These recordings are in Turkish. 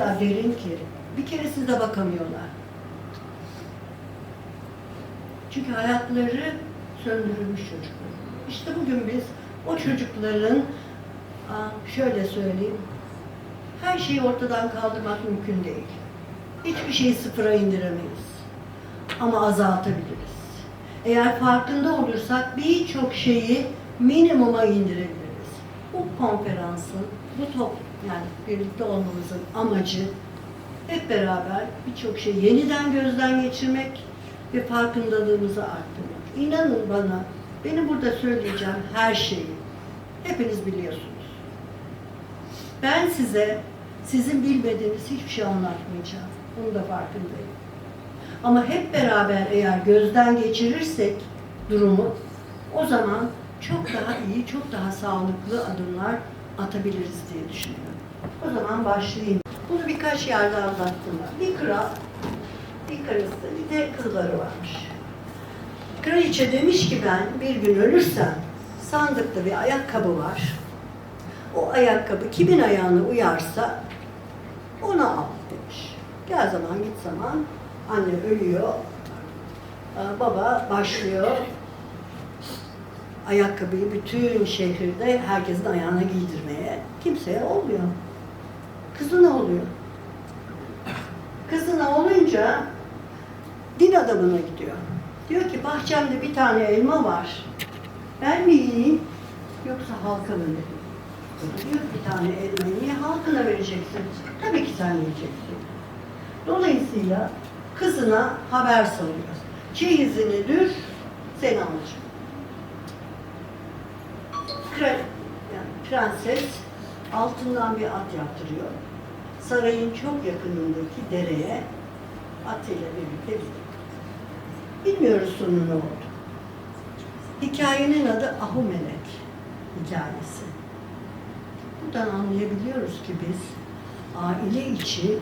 kadar derin ki bir kere size bakamıyorlar. Çünkü hayatları söndürülmüş çocuklar. İşte bugün biz o çocukların şöyle söyleyeyim her şeyi ortadan kaldırmak mümkün değil. Hiçbir şeyi sıfıra indiremeyiz. Ama azaltabiliriz. Eğer farkında olursak birçok şeyi minimuma indirebiliriz. Bu konferansın, bu top yani birlikte olmamızın amacı hep beraber birçok şeyi yeniden gözden geçirmek ve farkındalığımızı arttırmak. İnanın bana, benim burada söyleyeceğim her şeyi hepiniz biliyorsunuz. Ben size sizin bilmediğiniz hiçbir şey anlatmayacağım. Bunu da farkındayım. Ama hep beraber eğer gözden geçirirsek durumu o zaman çok daha iyi, çok daha sağlıklı adımlar atabiliriz diye düşünüyorum. O zaman başlayayım. Bunu birkaç yerde anlattım. Bir kral, bir karısı, bir de kızları varmış. Kraliçe demiş ki ben bir gün ölürsem sandıkta bir ayakkabı var. O ayakkabı kimin ayağına uyarsa ona al demiş. Gel zaman git zaman anne ölüyor. Aa, Baba başlıyor ayakkabıyı bütün şehirde herkesin ayağına giydirmeye. Kimseye olmuyor. Kızına oluyor. Kızına olunca din adamına gidiyor. Diyor ki bahçemde bir tane elma var. Ben mi yiyeyim yoksa halka mı vereyim? Diyor bir tane elmayı niye halkına vereceksin? Tabii ki sen yiyeceksin. Dolayısıyla kızına haber salıyor. Çeyizini dür, seni alacağım. Kral, yani prenses altından bir at yaptırıyor. Sarayın çok yakınındaki dereye atıyla birlikte gidiyor. Bilmiyoruz sonu ne oldu. Hikayenin adı Ahumelek hikayesi. Buradan anlayabiliyoruz ki biz aile içi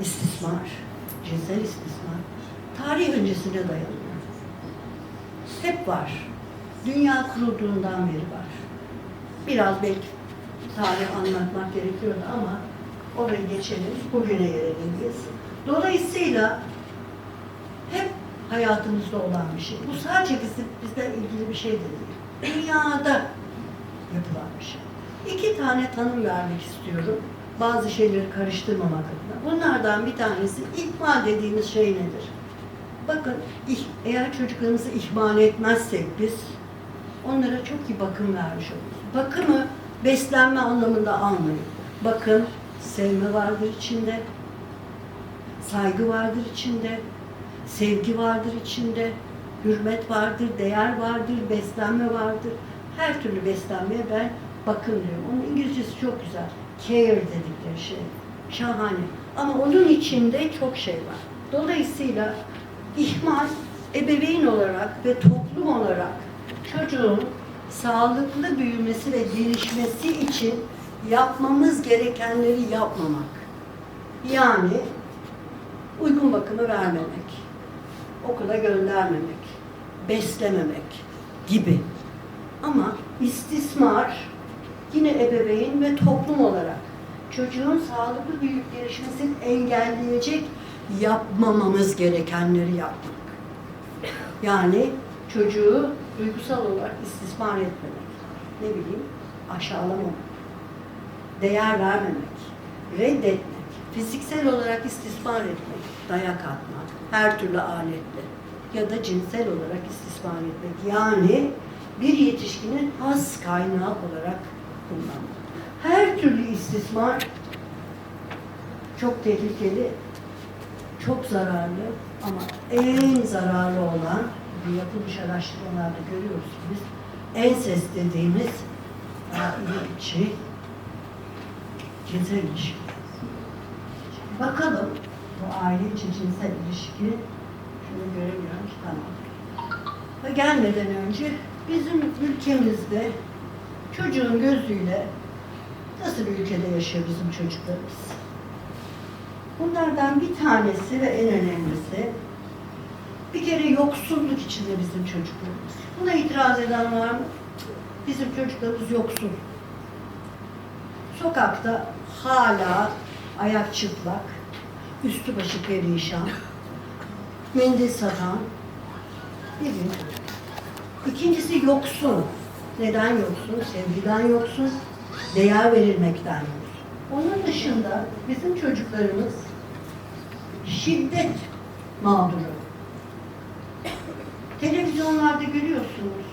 istismar, cinsel istismar tarih öncesine dayanıyor. Hep var. Dünya kurulduğundan beri var. Biraz belki tarih anlatmak gerekiyordu ama orayı geçelim, bugüne gelelim biz. Dolayısıyla hep hayatımızda olan bir şey. Bu sadece bizim, bizden ilgili bir şey de değil. Dünyada yapılan bir şey. İki tane tanım vermek istiyorum. Bazı şeyleri karıştırmamak adına. Bunlardan bir tanesi ihmal dediğimiz şey nedir? Bakın eğer çocuklarımızı ihmal etmezsek biz onlara çok iyi bakım vermiş oluruz. Bakımı beslenme anlamında almayın. Bakım, sevme vardır içinde, saygı vardır içinde, sevgi vardır içinde, hürmet vardır, değer vardır, beslenme vardır. Her türlü beslenmeye ben bakım diyorum. Onun İngilizcesi çok güzel. Care dedikleri şey. Şahane. Ama onun içinde çok şey var. Dolayısıyla ihmal ebeveyn olarak ve toplum olarak çocuğun sağlıklı büyümesi ve gelişmesi için yapmamız gerekenleri yapmamak. Yani uygun bakımı vermemek, okula göndermemek, beslememek gibi. Ama istismar yine ebeveyn ve toplum olarak çocuğun sağlıklı büyüyüp gelişmesini engelleyecek yapmamamız gerekenleri yapmak. Yani çocuğu duygusal olarak istismar etmemek. Ne bileyim aşağılamamak. Değer vermemek. Reddetmek. Fiziksel olarak istismar etmek. Dayak atmak. Her türlü aletle. Ya da cinsel olarak istismar etmek. Yani bir yetişkinin has kaynağı olarak kullanmak. Her türlü istismar çok tehlikeli, çok zararlı ama en zararlı olan bir yapılmış araştırmalarda görüyoruz ki biz ensest dediğimiz aile içi cinsel ilişki. Bakalım bu aile içi cinsel ilişki şunu göremiyorum ki tamam. Gelmeden önce bizim ülkemizde çocuğun gözüyle nasıl bir ülkede yaşıyor bizim çocuklarımız? Bunlardan bir tanesi ve en önemlisi bir kere yoksulluk içinde bizim çocuklarımız. Buna itiraz eden var mı? Bizim çocuklarımız yoksul. Sokakta hala ayak çıplak, üstü başı perişan, mendil satan biri. İkincisi yoksun. Neden yoksun? Sevgiden yoksun, değer verilmekten yoksun. Onun dışında bizim çocuklarımız şiddet mağduru. Televizyonlarda görüyorsunuz.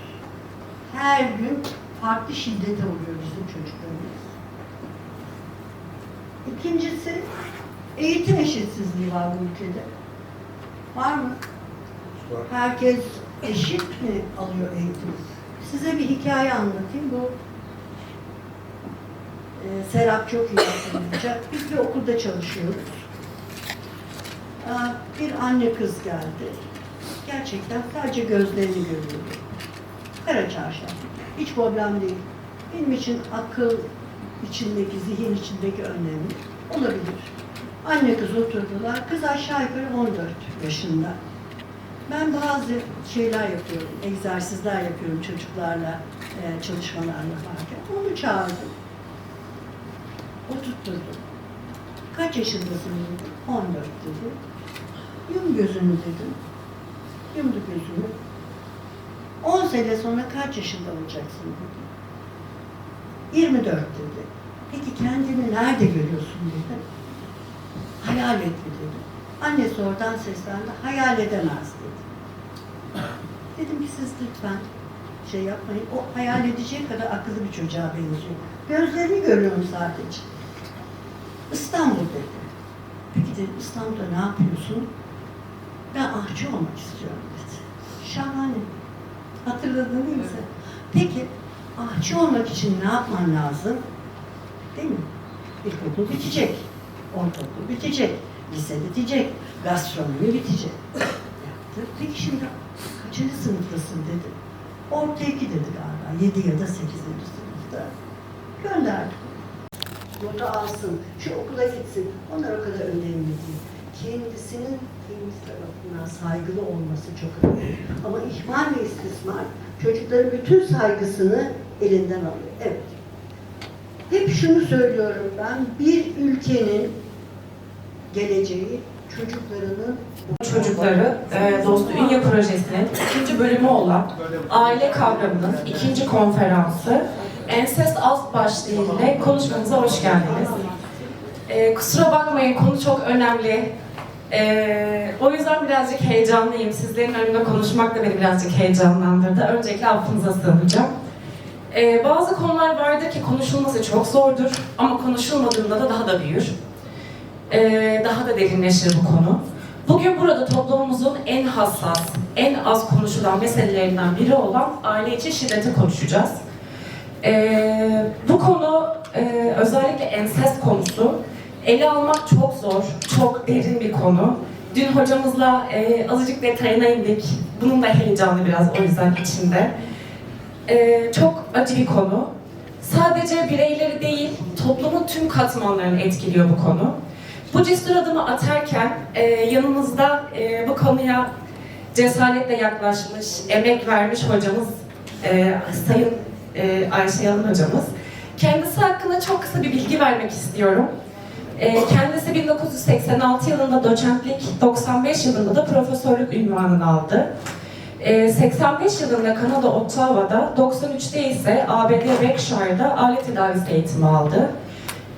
Her gün farklı şiddete uğruyor bizim çocuklarımız. İkincisi eğitim eşitsizliği var bu ülkede. Var mı? Herkes eşit mi alıyor eğitim? Size bir hikaye anlatayım. Bu e, Serap çok iyi hatırlayacak. Biz bir okulda çalışıyoruz. Aa, Bir anne kız geldi. Gerçekten sadece gözlerini görüyordu. Kara çarşaf. Hiç problem değil. Benim için akıl içindeki, zihin içindeki önemli. Olabilir. Anne kız oturdular. Kız aşağı yukarı 14 yaşında. Ben bazı şeyler yapıyorum, egzersizler yapıyorum çocuklarla, e, çalışmalar yaparken. Onu çağırdım. Oturtturdum. Kaç yaşındasın dedim. 14 dedi. Yum gözünü dedim. Yumdu gözünü. 10 sene sonra kaç yaşında olacaksın dedim. 24 dedi. Peki kendini nerede görüyorsun dedim. Hayal et mi dedim. Annesi oradan seslendi. Hayal edemez dedi. Dedim ki siz lütfen şey yapmayın. O hayal edeceği kadar akıllı bir çocuğa benziyor. Gözlerini görüyorum sadece. İstanbul dedi. Peki dedim İstanbul'da ne yapıyorsun? Ben ahçı olmak istiyorum dedi. Şahane. Hatırladın değil mi sen? Peki ahçı olmak için ne yapman lazım? Değil mi? İlkokul bitecek. Ortaokul bitecek. Lise bitecek. Gastronomi bitecek. Yaptı. Peki şimdi kaçıncı sınıftasın dedi. Orta iki dedi galiba. Yedi ya da sekizinci sınıfta. Gönderdik. Notu alsın, şu okula gitsin. Onlar o kadar önemli değil. Kendisinin temiz tarafından saygılı olması çok önemli. Ama ihmal ve istismar çocukların bütün saygısını elinden alıyor. Evet. Hep şunu söylüyorum ben, bir ülkenin geleceği çocuklarının Çocukları e, Dostu Ünye Projesi'nin ikinci bölümü olan aile kavramının ikinci konferansı Ensest alt başlığı ile konuşmamıza hoş geldiniz. E, kusura bakmayın konu çok önemli. E, o yüzden birazcık heyecanlıyım. Sizlerin önünde konuşmak da beni birazcık heyecanlandırdı. Öncelikle affınıza sığınacağım. E, bazı konular vardır ki konuşulması çok zordur ama konuşulmadığında da daha da büyür. E, daha da derinleşir bu konu. Bugün burada toplumumuzun en hassas, en az konuşulan meselelerinden biri olan aile içi şiddeti konuşacağız. Ee, bu konu e, özellikle ensest konusu ele almak çok zor, çok derin bir konu. Dün hocamızla e, azıcık detayına indik. Bunun da heyecanı biraz o yüzden içinde. Ee, çok acı bir konu. Sadece bireyleri değil, toplumun tüm katmanlarını etkiliyor bu konu. Bu cesur adımı atarken e, yanımızda e, bu konuya cesaretle yaklaşmış, emek vermiş hocamız e, Sayın e, Ayşe Yalın hocamız. Kendisi hakkında çok kısa bir bilgi vermek istiyorum. E, kendisi 1986 yılında doçentlik, 95 yılında da profesörlük ünvanını aldı. E, 85 yılında Kanada Ottawa'da, 93'te ise ABD Berkshire'da alet tedavisi eğitimi aldı.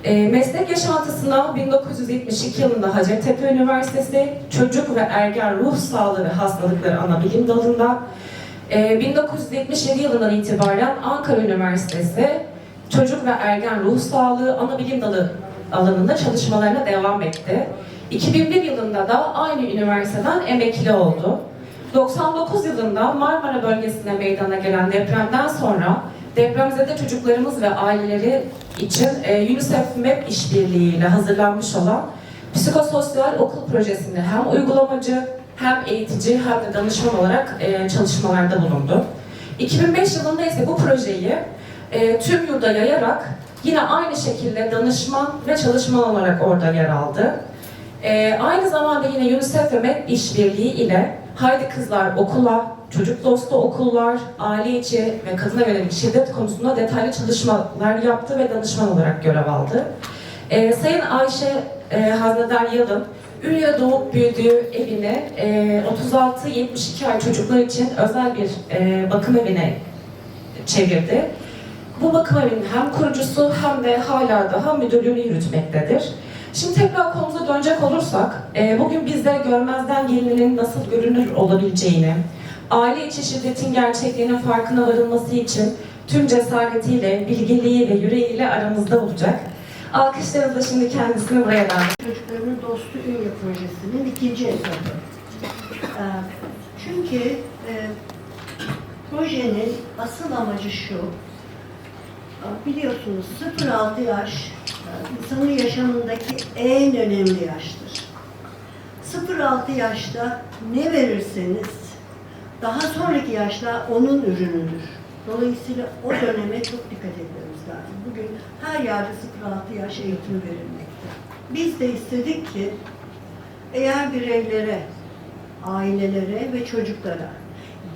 E, meslek yaşantısına 1972 yılında Hacettepe Üniversitesi Çocuk ve Ergen Ruh Sağlığı ve Hastalıkları Anabilim Dalı'nda, e, 1977 yılından itibaren Ankara Üniversitesi Çocuk ve Ergen Ruh Sağlığı Anabilim Dalı alanında çalışmalarına devam etti. 2001 yılında da aynı üniversiteden emekli oldu. 99 yılında Marmara bölgesine meydana gelen depremden sonra depremzede çocuklarımız ve aileleri için e, UNICEF MEP işbirliğiyle hazırlanmış olan psikososyal okul projesinde hem uygulamacı hem eğitici hem de danışman olarak e, çalışmalarda bulundu. 2005 yılında ise bu projeyi e, tüm yurda yayarak yine aynı şekilde danışman ve çalışman olarak orada yer aldı. E, aynı zamanda yine UNICEF ve MEP işbirliği ile Haydi Kızlar Okula, çocuk dostu okullar, aile içi ve kadına yönelik şiddet konusunda detaylı çalışmalar yaptı ve danışman olarak görev aldı. Ee, Sayın Ayşe e, Haznedar Yalın, Ünye doğup büyüdüğü evini e, 36-72 ay çocuklar için özel bir e, bakım evine çevirdi. Bu bakım hem kurucusu hem de hala daha müdürlüğünü yürütmektedir. Şimdi tekrar konumuza dönecek olursak, e, bugün bizde görmezden gelininin nasıl görünür olabileceğini, aile içi şiddetin gerçekliğinin farkına varılması için tüm cesaretiyle, bilgeliği ve yüreğiyle aramızda olacak. Alkışlarınızla şimdi kendisini buraya davet Çocuklarının Dostu Ünye Projesi'nin ikinci etapı. Ee, Çünkü e, projenin asıl amacı şu, biliyorsunuz 0-6 yaş insanın yaşamındaki en önemli yaştır. 0-6 yaşta ne verirseniz daha sonraki yaşlar onun ürünüdür. Dolayısıyla o döneme çok dikkat etmemiz lazım. Bugün her yerde 0-6 yaş eğitimi verilmekte. Biz de istedik ki eğer bireylere, ailelere ve çocuklara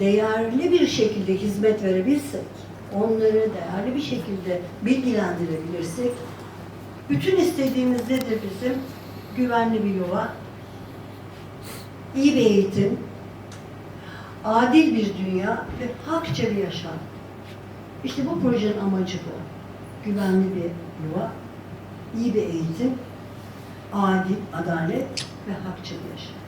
değerli bir şekilde hizmet verebilsek, onları değerli bir şekilde bilgilendirebilirsek, bütün istediğimiz nedir bizim? Güvenli bir yuva, iyi bir eğitim, adil bir dünya ve hakça bir yaşam. İşte bu projenin amacı bu. Güvenli bir yuva, iyi bir eğitim, adil, adalet ve hakça bir yaşam.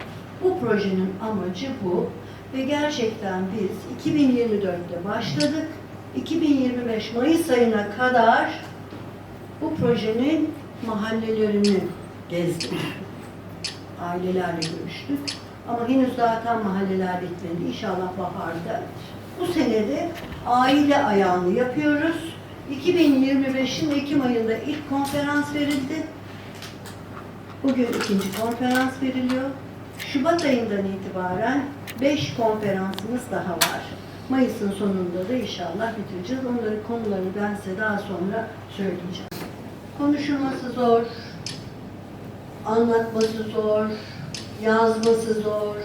Bu projenin amacı bu ve gerçekten biz 2024'te başladık. 2025 Mayıs ayına kadar bu projenin mahallelerini gezdik. Ailelerle görüştük. Ama henüz daha tam mahalleler bitmedi. İnşallah baharda. Bu senede aile ayağını yapıyoruz. 2025'in Ekim ayında ilk konferans verildi. Bugün ikinci konferans veriliyor. Şubat ayından itibaren 5 konferansımız daha var. Mayıs'ın sonunda da inşallah bitireceğiz. Onların konularını ben size daha sonra söyleyeceğim. Konuşulması zor, anlatması zor, yazması zor,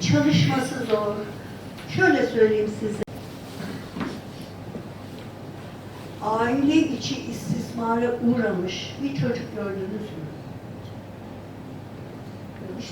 çalışması zor. Şöyle söyleyeyim size. Aile içi istismara uğramış bir çocuk gördünüz mü?